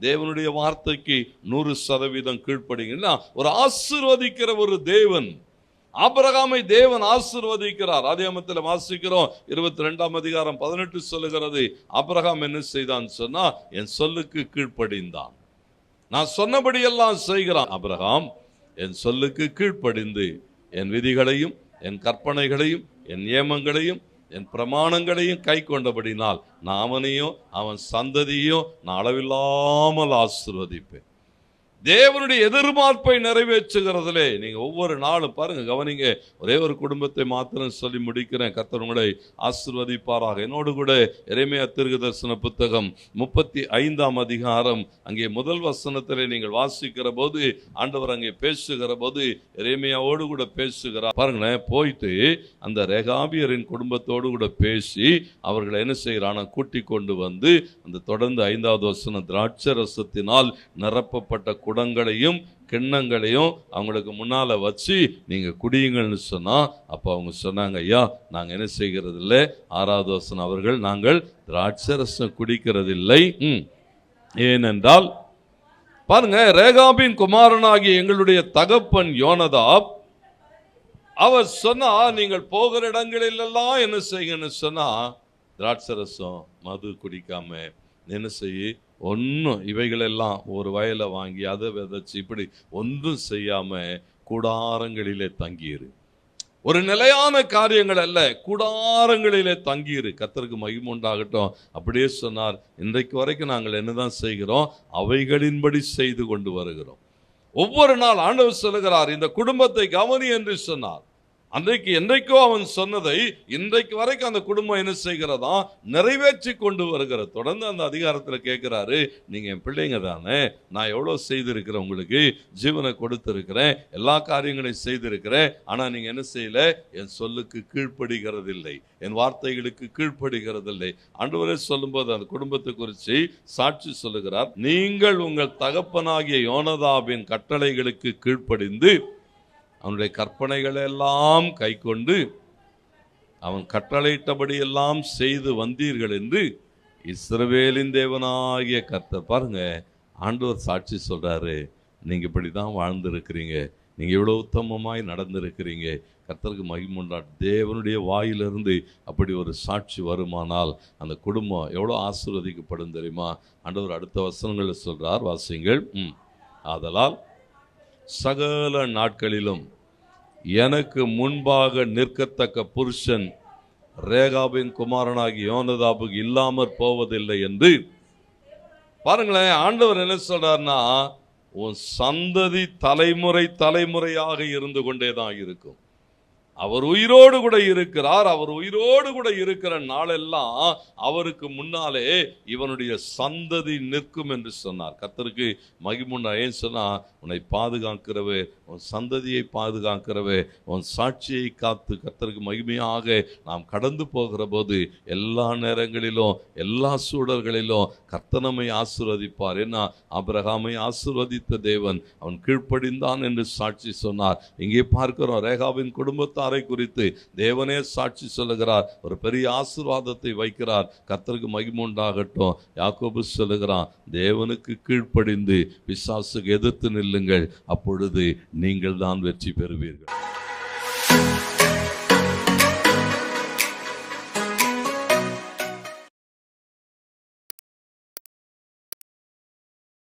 தேவனுடைய வார்த்தைக்கு நூறு சதவீதம் கீழ்ப்படுங்கன்னா ஒரு ஆசிர்வதிக்கிற ஒரு தேவன் ஆபரகாமை தேவன் ஆசிர்வதிக்கிறார். ஆதியாமத்தில் வாசிக்கிறோம். இருபத்தி ரெண்டாம் அதிகாரம் பதினெட்டு சொல்லுகிறது ஆபரகாம் என்ன செய்தான்? சொன்னா என் சொல்லுக்கு கீழ்ப்படிந்தான். நான் சொன்னபடியெல்லாம் செய்கிறான். அபரகாம் என் சொல்லுக்கு கீழ்ப்படிந்து என் விதிகளையும் என் கற்பனைகளையும் என் நியமங்களையும் என் பிரமாணங்களையும் கை கொண்டபடினால் நான் அவனையும் அவன் சந்ததியும் நான் அளவில்லாமல் ஆசிர்வதிப்பேன். தேவனுடைய எதிர்பார்ப்பை நிறைவேற்றுகிறதுலே நீங்க ஒவ்வொரு நாளும் பாருங்க கவனிங்க. ஒரே ஒரு குடும்பத்தை மாத்திரம் சொல்லி முடிக்கிறேன் கர்த்தர் உங்களை ஆசிர்வதிப்பாராக. என்னோடு கூட இறைமையா தீர்க்க தரிசன புத்தகம் முப்பத்தி ஐந்தாம் அதிகாரம் அங்கே முதல் வசனத்திலே நீங்கள் வாசிக்கிற போது ஆண்டவர் அங்கே பேசுகிற போது இறைமையாவோடு கூட பேசுகிறார். பாருங்களேன் போயிட்டு அந்த ரெகாபியரின் குடும்பத்தோடு கூட பேசி அவர்களை என்ன செய்கிறான? கூட்டி கொண்டு வந்து அந்த தொடர்ந்து ஐந்தாவது வசனம் திராட்சை ரசத்தினால் நிரப்பப்பட்ட குடங்களையும் கிண்ணங்களையும் அவங்களுக்கு முன்னால் வச்சு நீங்கள் குடியுங்கள்னு சொன்னால் அப்போ அவங்க சொன்னாங்க ஐயா நாங்கள் என்ன செய்கிறது இல்லை அவர்கள் நாங்கள் திராட்சரசம் குடிக்கிறதில்லை. ம். ஏனென்றால் பாருங்க ரேகாபின் குமாரனாகிய எங்களுடைய தகப்பன் யோனதாப் அவர் சொன்னா நீங்கள் போகிற இடங்களிலெல்லாம் என்ன செய்யுங்கன்னு சொன்னா திராட்சரசம் மது குடிக்காம என்ன செய்ய? ஒன்றும் இவைகளெல்லாம் ஒரு வயலை வாங்கி அதை விதைச்சி இப்படி ஒன்றும் செய்யாமல் கூடாரங்களிலே தங்கியிரு. ஒரு நிலையான காரியங்கள் அல்ல கூடாரங்களிலே தங்கியிரு. கத்தருக்கு மகிமுண்டாகட்டும் அப்படியே சொன்னார் இன்றைக்கு வரைக்கும் நாங்கள் என்னதான் செய்கிறோம்? அவைகளின்படி செய்து கொண்டு வருகிறோம். ஒவ்வொரு நாள் ஆண்டவர் சொல்லுகிறார் இந்த குடும்பத்தை கவனி என்று சொன்னார். அன்றைக்கு என்றைக்கோ அவன் சொன்னதை இன்றைக்கு வரைக்கும் அந்த குடும்பம் என்ன செய்கிறதா? நிறைவேற்றி கொண்டு வருகிற தொடர்ந்து அந்த அதிகாரத்தில் கேட்குறாரு நீங்கள் என் பிள்ளைங்க தானே நான் எவ்வளோ செய்திருக்கிறேன் உங்களுக்கு? ஜீவனை கொடுத்துருக்கிறேன் எல்லா காரியங்களையும் செய்திருக்கிறேன் ஆனால் நீங்கள் என்ன செய்யலை? என் சொல்லுக்கு கீழ்ப்படுகிறதில்லை என் வார்த்தைகளுக்கு கீழ்ப்படுகிறதில்லை. ஆண்டவரே சொல்லும்போது அந்த குடும்பத்தை குறித்து சாட்சி சொல்லுகிறார் நீங்கள் உங்கள் தகப்பனாகிய யோனதாவின் கட்டளைகளுக்கு கீழ்ப்படிந்து அவனுடைய கற்பனைகளை எல்லாம் கை கொண்டு அவன் கட்டளையிட்டபடி எல்லாம் செய்து வந்தீர்கள் என்று இஸ்ரவேலின் தேவனாகிய கர்த்தர் பாருங்க ஆண்டவர் சாட்சி சொல்றாரு. நீங்க இப்படி தான் வாழ்ந்திருக்கிறீங்க. நீங்க இவ்வளோ உத்தமமாய் நடந்திருக்கிறீங்க. கர்த்தருக்கு மகிமுண்டா தேவனுடைய வாயிலிருந்து அப்படி ஒரு சாட்சி வருமானால் அந்த குடும்பம் எவ்வளோ ஆசீர்வதிக்கப்படும் தெரியுமா? ஆண்டவர் அடுத்த வசனங்களில் சொல்றார் வாசிங்கள் ம். ஆதலால் சகல நாட்களிலும் எனக்கு முன்பாக நிற்கத்தக்க புருஷன் ரேகாவின் குமாரனாகி யோனதாபுக்கு இல்லாமற் போவதில்லை என்று பாருங்களேன் ஆண்டவர் என்ன சொல்றாருன்னா உன் சந்ததி தலைமுறை தலைமுறையாக இருந்து கொண்டே தான் இருக்கும். அவர் உயிரோடு கூட இருக்கிறார் அவர் உயிரோடு கூட இருக்கிற நாளெல்லாம் அவருக்கு முன்னாலே இவனுடைய சந்ததி நிற்கும் என்று சொன்னார். கத்தருக்கு மகிமுன்னா ஏன் சொன்னா உன்னை பாதுகாக்கிறவர் உன் சந்ததியை பாதுகாக்கிறவே உன் சாட்சியை காத்து கர்த்தருக்கு மகிமையாக நாம் கடந்து போகிற போது எல்லா நேரங்களிலும் எல்லா சூழல்களிலும் கர்த்தனமை ஆசிர்வதிப்பார். என்ன அபிரகாமை ஆசிர்வதித்த தேவன் அவன் கீழ்ப்படிந்தான் என்று சாட்சி சொன்னார். இங்கே பார்க்கிறோம் ரேகாவின் குடும்பத்தாரை குறித்து தேவனே சாட்சி சொல்லுகிறார். ஒரு பெரிய ஆசிர்வாதத்தை வைக்கிறார். கர்த்தருக்கு மகிமுண்டாகட்டும் யாக்கோபு சொல்லுகிறான் தேவனுக்கு கீழ்ப்படிந்து பிசாசுக்கு எதிர்த்து நில்லுங்கள். அப்பொழுது நீங்கள் தான் வெற்றி பெறுவீர்கள்.